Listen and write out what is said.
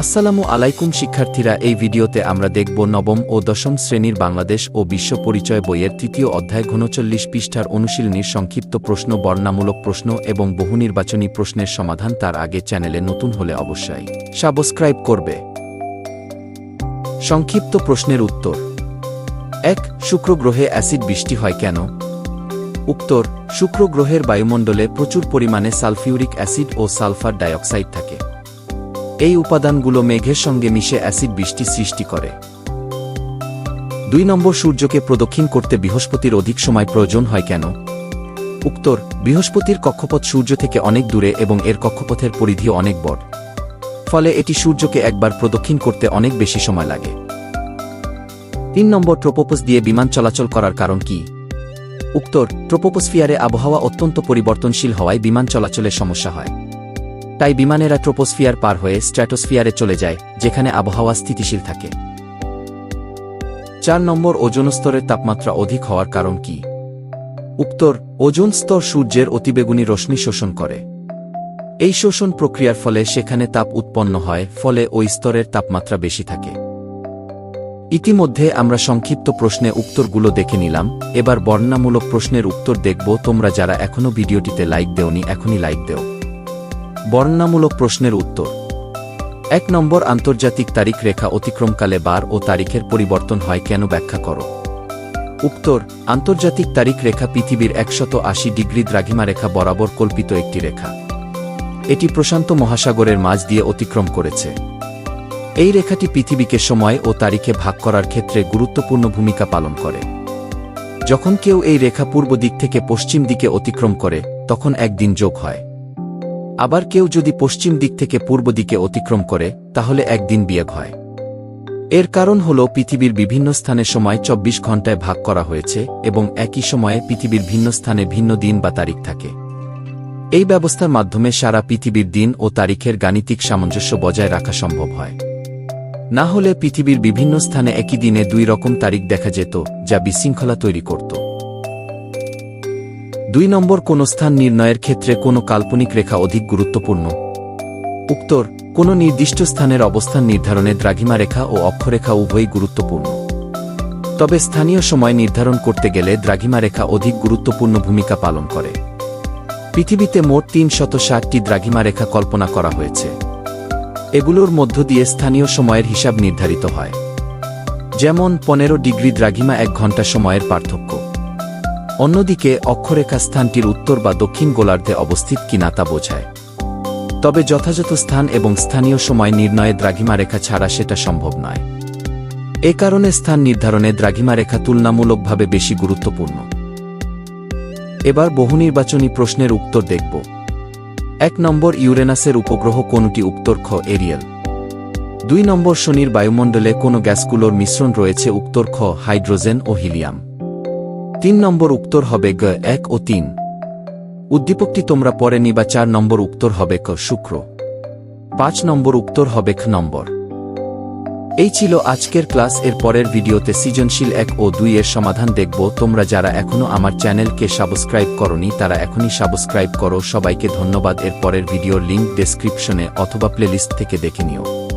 আসসালামু আলাইকুম শিক্ষার্থীরা, এই ভিডিওতে আমরা দেখব নবম ও দশম শ্রেণির বাংলাদেশ ও বিশ্ব পরিচয় বইয়ের তৃতীয় অধ্যায় ঘনচল্লিশ পৃষ্ঠার অনুশীলনীর সংক্ষিপ্ত প্রশ্ন বর্ণামূলক প্রশ্ন এবং বহুনির্বাচনী প্রশ্নের সমাধান তার আগে চ্যানেলে নতুন হলে অবশ্যই সাবস্ক্রাইব করবে। সংক্ষিপ্ত প্রশ্নের উত্তর। এক শুক্র গ্রহে অ্যাসিড বৃষ্টি হয় কেন? উত্তর শুক্র গ্রহের বায়ুমণ্ডলে প্রচুর পরিমাণে সালফিউরিক অ্যাসিড ও সালফার ডাইঅক্সাইড থাকে। এই উপাদানগুলো মেঘের সঙ্গে মিশে অ্যাসিড বৃষ্টি সৃষ্টি করে। দুই নম্বর সূর্যকে প্রদক্ষিণ করতে বৃহস্পতির অধিক সময় প্রয়োজন হয় কেন? উত্তর, বৃহস্পতির কক্ষপথ সূর্য থেকে অনেক দূরে এবং এর কক্ষপথের পরিধি অনেক বড়। ফলে এটি সূর্যকে একবার প্রদক্ষিণ করতে অনেক বেশি সময় লাগে। তিন নম্বর ট্রোপোপোস দিয়ে বিমান চলাচল করার কারণ কি? উত্তর, ট্রোপোপোসফিয়ারে আবহাওয়া অত্যন্ত পরিবর্তনশীল হওয়ায় বিমান চলাচলের সমস্যা হয়। তাই বিমানেরা ট্রোপোস্ফিয়ার পার হয়ে স্ট্র্যাটোস্ফিয়ারে চলে যায়, যেখানে আবহাওয়া স্থিতিশীল থাকে। চার নম্বর ওজোন স্তরের তাপমাত্রা অধিক হওয়ার কারণ কি? উত্তর, ওজোন স্তর সূর্যের অতিবেগুনি রশ্মি শোষণ করে। এই শোষণ প্রক্রিয়ার ফলে সেখানে তাপ উৎপন্ন হয়, ফলে ওই স্তরের তাপমাত্রা বেশি থাকে। ইতিমধ্যে আমরা সংক্ষিপ্ত প্রশ্নে উত্তরগুলো দেখে নিলাম, এবার বর্ণনামূলক প্রশ্নের উত্তর দেখব, তোমরা যারা এখনও ভিডিওটিতে লাইক দেওনি, এখনই লাইক দেও। বর্ণনামূলক প্রশ্নের উত্তর। এক নম্বর আন্তর্জাতিক তারিখ রেখা অতিক্রমকালে বার ও তারিখের পরিবর্তন হয় কেন ব্যাখ্যা করো। উত্তর, আন্তর্জাতিক তারিখ রেখা পৃথিবীর একশত আশি ডিগ্রি দ্রাঘিমা রেখা বরাবর কল্পিত একটি রেখা। এটি প্রশান্ত মহাসাগরের মাঝ দিয়ে অতিক্রম করেছে। এই রেখাটি পৃথিবীকে সময় ও তারিখে ভাগ করার ক্ষেত্রে গুরুত্বপূর্ণ ভূমিকা পালন করে। যখন কেউ এই রেখা পূর্ব দিক থেকে পশ্চিম দিকে অতিক্রম করে, তখন একদিন যোগ হয়। আবার কেউ যদি পশ্চিম দিক থেকে পূর্ব দিকে অতিক্রম করে, তাহলে একদিন বিয়োগ হয়। এর কারণ হল পৃথিবীর বিভিন্ন স্থানে সময় চব্বিশ ঘন্টায় ভাগ করা হয়েছে এবং একই সময়ে পৃথিবীর ভিন্ন স্থানে ভিন্ন দিন বা তারিখ থাকে। এই ব্যবস্থার মাধ্যমে সারা পৃথিবীর দিন ও তারিখের গাণিতিক সামঞ্জস্য বজায় রাখা সম্ভব হয়। না হলে পৃথিবীর বিভিন্ন স্থানে একই দিনে দুই রকম তারিখ দেখা যেত, যা বিশৃঙ্খলা তৈরি করত। দুই নম্বর, কোন স্থান নির্ণয়ের ক্ষেত্রে কোনো কাল্পনিক রেখা অধিক গুরুত্বপূর্ণ। উত্তর, কোন নির্দিষ্ট স্থানের অবস্থান নির্ধারণে দ্রাঘিমা রেখা ও অক্ষরেখা উভয়ই গুরুত্বপূর্ণ। তবে স্থানীয় সময় নির্ধারণ করতে গেলে দ্রাঘিমা রেখা অধিক গুরুত্বপূর্ণ ভূমিকা পালন করে। পৃথিবীতে মোট তিন শত ষাটটি দ্রাঘিমা রেখা কল্পনা করা হয়েছে। এগুলোর মধ্য দিয়ে স্থানীয় সময়ের হিসাব নির্ধারিত হয়। যেমন, পনেরো ডিগ্রি দ্রাঘিমা এক ঘণ্টা সময়ের পার্থক্য। অন্যদিকে অক্ষরেখা স্থানটির উত্তর বা দক্ষিণ গোলার্ধে অবস্থিত কিনা তা বোঝায়। তবে যথাযথ স্থান এবং স্থানীয় সময় নির্ণয়ে দ্রাঘিমা রেখা ছাড়া সেটা সম্ভব নয়। এ কারণে স্থান নির্ধারণে দ্রাঘিমা রেখা তুলনামূলকভাবে বেশি গুরুত্বপূর্ণ। এবার বহুনির্বাচনী প্রশ্নের উত্তর দেখব। এক নম্বর ইউরেনাসের উপগ্রহ কোনটি? উত্তর খ, এরিয়াল। দুই নম্বর শনির বায়ুমণ্ডলে কোন গ্যাসগুলোর মিশ্রণ রয়েছে? উত্তর খ, হাইড্রোজেন ও হিলিয়াম। তিন নম্বর উত্তর হবে গ, এক ও তিন। উদ্দীপকটি তোমরা পরে নিবা চার নম্বর উত্তর হবে ক, শুক্র। পাঁচ নম্বর উত্তর হবে খ নম্বর। এই ছিল আজকের ক্লাস, এর পরের ভিডিওতে সৃজনশীল এক ও দুই এর সমাধান দেখব। তোমরা যারা এখনও আমার চ্যানেলকে সাবস্ক্রাইব করনি, তারা এখনই সাবস্ক্রাইব করো। সবাইকে ধন্যবাদ, এর পরের ভিডিওর লিঙ্ক ডেসক্রিপশনে অথবা প্লেলিস্ট থেকে দেখে নিও।